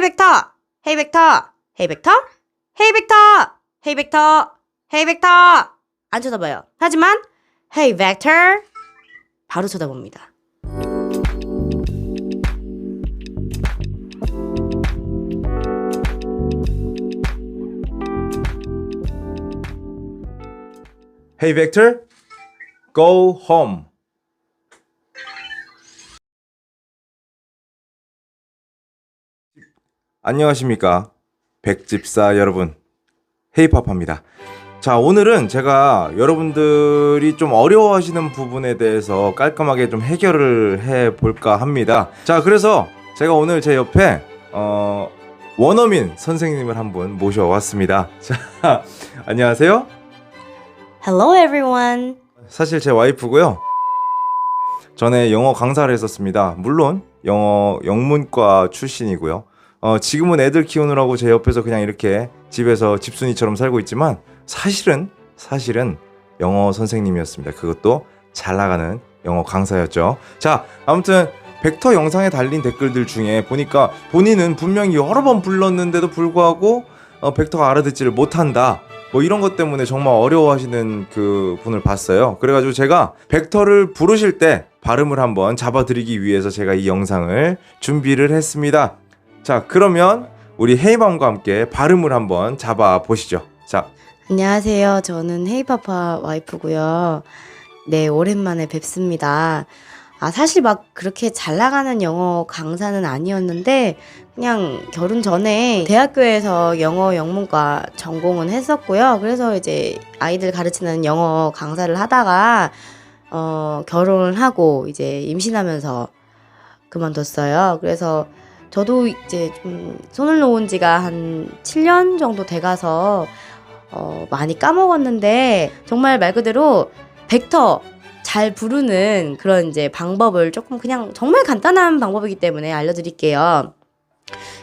헤이 벡터 헤이 벡터 헤이 벡터 헤이 벡터 헤이 벡터 헤이 벡터 안 쳐다봐요. 하지만 헤이 벡터 바로 쳐다봅니다. Victor, go home. 안녕하십니까 백집사 여러분 헤이팝합니다 자 오늘은 제가 여러분들이 좀 어려워하시는 부분에 대해서 깔끔하게 좀 해결을 해 볼까 합니다 자 그래서 제가 오늘 제 옆에 어 원어민 선생님을 한 분 모셔왔습니다 자 안녕하세요 Hello everyone. 사실 제 와이프고요. 전에 영어 강사를 했었습니다. 물론 영어 영문과 출신이고요. 어, 지금은 애들 키우느라고 제 옆에서 그냥 이렇게 집에서 집순이처럼 살고 있지만 사실은 사실은 영어 선생님이었습니다. 그것도 잘 나가는 영어 강사였죠. 자, 아무튼 벡터 영상에 달린 댓글들 중에 보니까 본인은 분명히 여러 번 불렀는데도 불구하고 어, 벡터가 알아듣지를 못한다. 뭐 이런 것 때문에 정말 어려워하시는 그 분을 봤어요. 그래가지고 제가 벡터를 부르실 때 발음을 한번 잡아드리기 위해서 제가 이 영상을 준비를 했습니다. 자, 그러면 우리 헤이맘과 함께 발음을 한번 잡아 보시죠. 자, 안녕하세요. 저는 헤이파파 와이프고요. 네, 오랜만에 뵙습니다. 아, 사실 막 그렇게 잘 나가는 영어 강사는 아니었는데, 그냥 결혼 전에 대학교에서 영어 영문과 전공은 했었고요. 그래서 이제 아이들 가르치는 영어 강사를 하다가, 어, 결혼을 하고 이제 임신하면서 그만뒀어요. 그래서 저도 이제 좀 손을 놓은 지가 한 7년 정도 돼가서 어, 많이 까먹었는데 정말 말 그대로 벡터 잘 부르는 그런 이제 방법을 조금 그냥 정말 간단한 방법이기 때문에 알려드릴게요.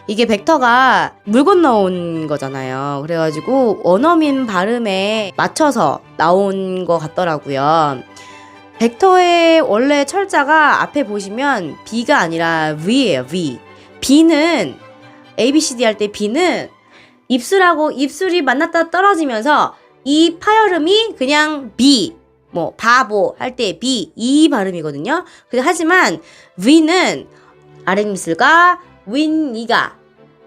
이게 벡터가 물 건너온 거잖아요. 그래가지고 원어민 발음에 맞춰서 나온 것 같더라고요. 벡터의 원래 철자가 앞에 보시면 B가 아니라 V예요, V. B는 A, B, C, D 할 때 B는 입술하고 입술이 만났다 떨어지면서 이 파열음이 그냥 B, 뭐 바보 할 때 B 이 발음이거든요. 근데 하지만 V는 아랫입술과 윗니가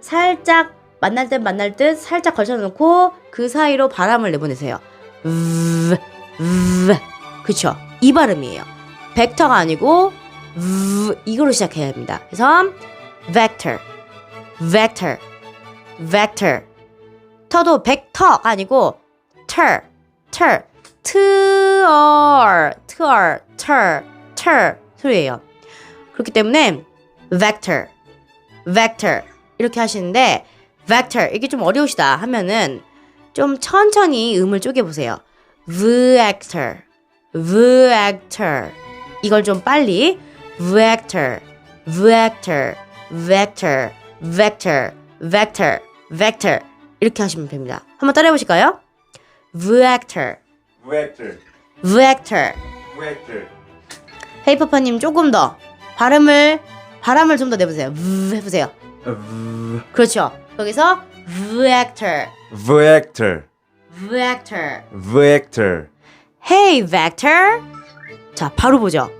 살짝 만날 듯 만날 듯 살짝 걸쳐놓고 그 사이로 바람을 내보내세요. 으, 으, 그쵸? 이 발음이에요. 벡터가 아니고 으, 이거로 시작해야 합니다. 그래서 vector, vector, vector. 터도 벡터가 아니고 ter, ter, ter, ter, ter, ter 소리예요. 그렇기 때문에 vector, vector 이렇게 하시는데 vector 이게 좀 어려우시다 하면은 좀 천천히 음을 쪼개 보세요. vector, vector 이걸 좀 빨리 vector, vector, vector, vector, vector, vector 이렇게 하시면 됩니다. 한번 따라해 보실까요? vector, vector, vector. vector. 헤이퍼파님 조금 더 발음을 바람을 좀 더 내보세요. 브 해보세요. V- 그렇죠. 여기서 vector, vector, vector. vector. Hey vector. 자, 바로 보죠.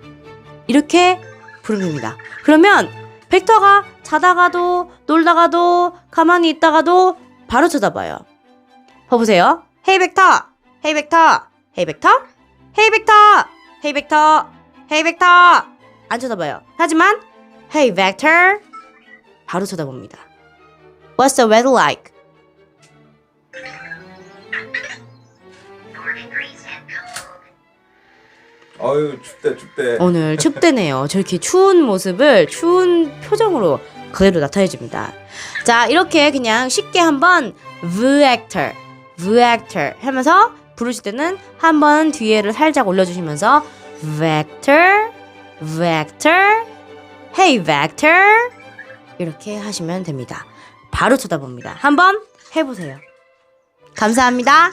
이렇게 부르면 됩니다. 그러면 벡터가 자다가도 놀다가도 가만히 있다가도 바로 쳐다봐요. 봐보세요. Hey 벡터, Hey 벡터, Hey 벡터, Hey 벡터, Hey 벡터, Hey 벡터. 안 쳐다봐요. 하지만 Hey vector 바로 쳐다봅니다. What's the weather like? 아유 춥대 춥대. 오늘 춥대네요. 저렇게 추운 모습을 추운 표정으로 그대로 나타내줍니다. 자, 이렇게 그냥 쉽게 한번 vector, vector 하면서 부르실 때는 한 번 뒤에를 살짝 올려주시면서 vector, vector, hey vector 이렇게 하시면 됩니다. 바로 쳐다봅니다. 한번 해보세요. 감사합니다.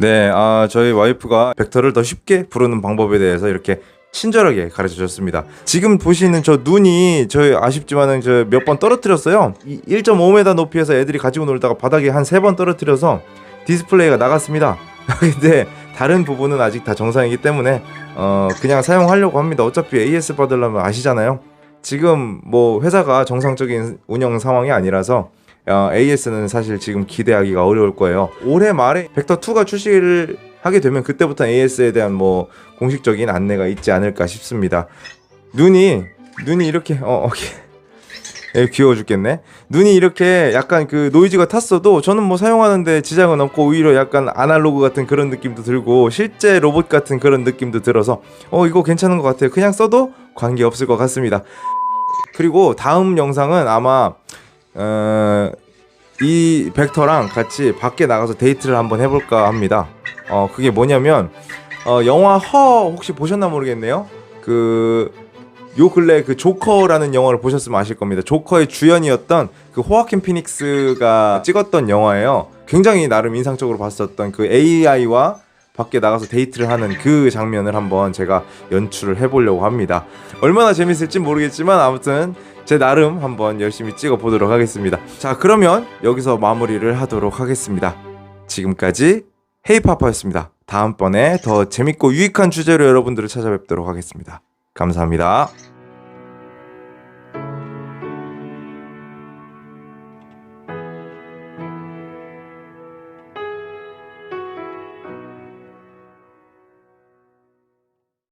네, 아 저희 와이프가 벡터를 더 쉽게 부르는 방법에 대해서 이렇게 친절하게 가르쳐 줬습니다. 지금 보시는 저 눈이 저희 아쉽지만은 저 몇 번 떨어뜨렸어요. 이 1.5m 높이에서 애들이 가지고 놀다가 바닥에 한 세 번 떨어뜨려서 디스플레이가 나갔습니다. 근데 다른 부분은 아직 다 정상이기 때문에 어 그냥 사용하려고 합니다. 어차피 AS 받으려면 아시잖아요. 지금 뭐 회사가 정상적인 운영 상황이 아니라서 어, AS는 사실 지금 기대하기가 어려울 거예요. 올해 말에 벡터 2가 출시를 하게 되면 그때부터 AS에 대한 뭐 공식적인 안내가 있지 않을까 싶습니다. 눈이 눈이 이렇게 어. 예, 귀여워 죽겠네. 눈이 이렇게 약간 그 노이즈가 탔어도 저는 뭐 사용하는데 지장은 없고 오히려 약간 아날로그 같은 그런 느낌도 들고 실제 로봇 같은 그런 느낌도 들어서 어 이거 괜찮은 것 같아요. 그냥 써도 관계 없을 것 같습니다. 그리고 다음 영상은 아마 어, 이 벡터랑 같이 밖에 나가서 데이트를 한번 해볼까 합니다. 어 그게 뭐냐면 어 영화 허 혹시 보셨나 모르겠네요. 그 요 근래 그 조커라는 영화를 보셨으면 아실 겁니다. 조커의 주연이었던 그 호아킨 피닉스가 찍었던 영화예요. 굉장히 나름 인상적으로 봤었던 그 AI와 밖에 나가서 데이트를 하는 그 장면을 한번 제가 연출을 해보려고 합니다. 얼마나 재밌을지 모르겠지만 아무튼 제 나름 한번 열심히 찍어 보도록 하겠습니다. 자, 그러면 여기서 마무리를 하도록 하겠습니다. 지금까지 헤이파파였습니다. 다음번에 더 재밌고 유익한 주제로 여러분들을 찾아뵙도록 하겠습니다. 감사합니다.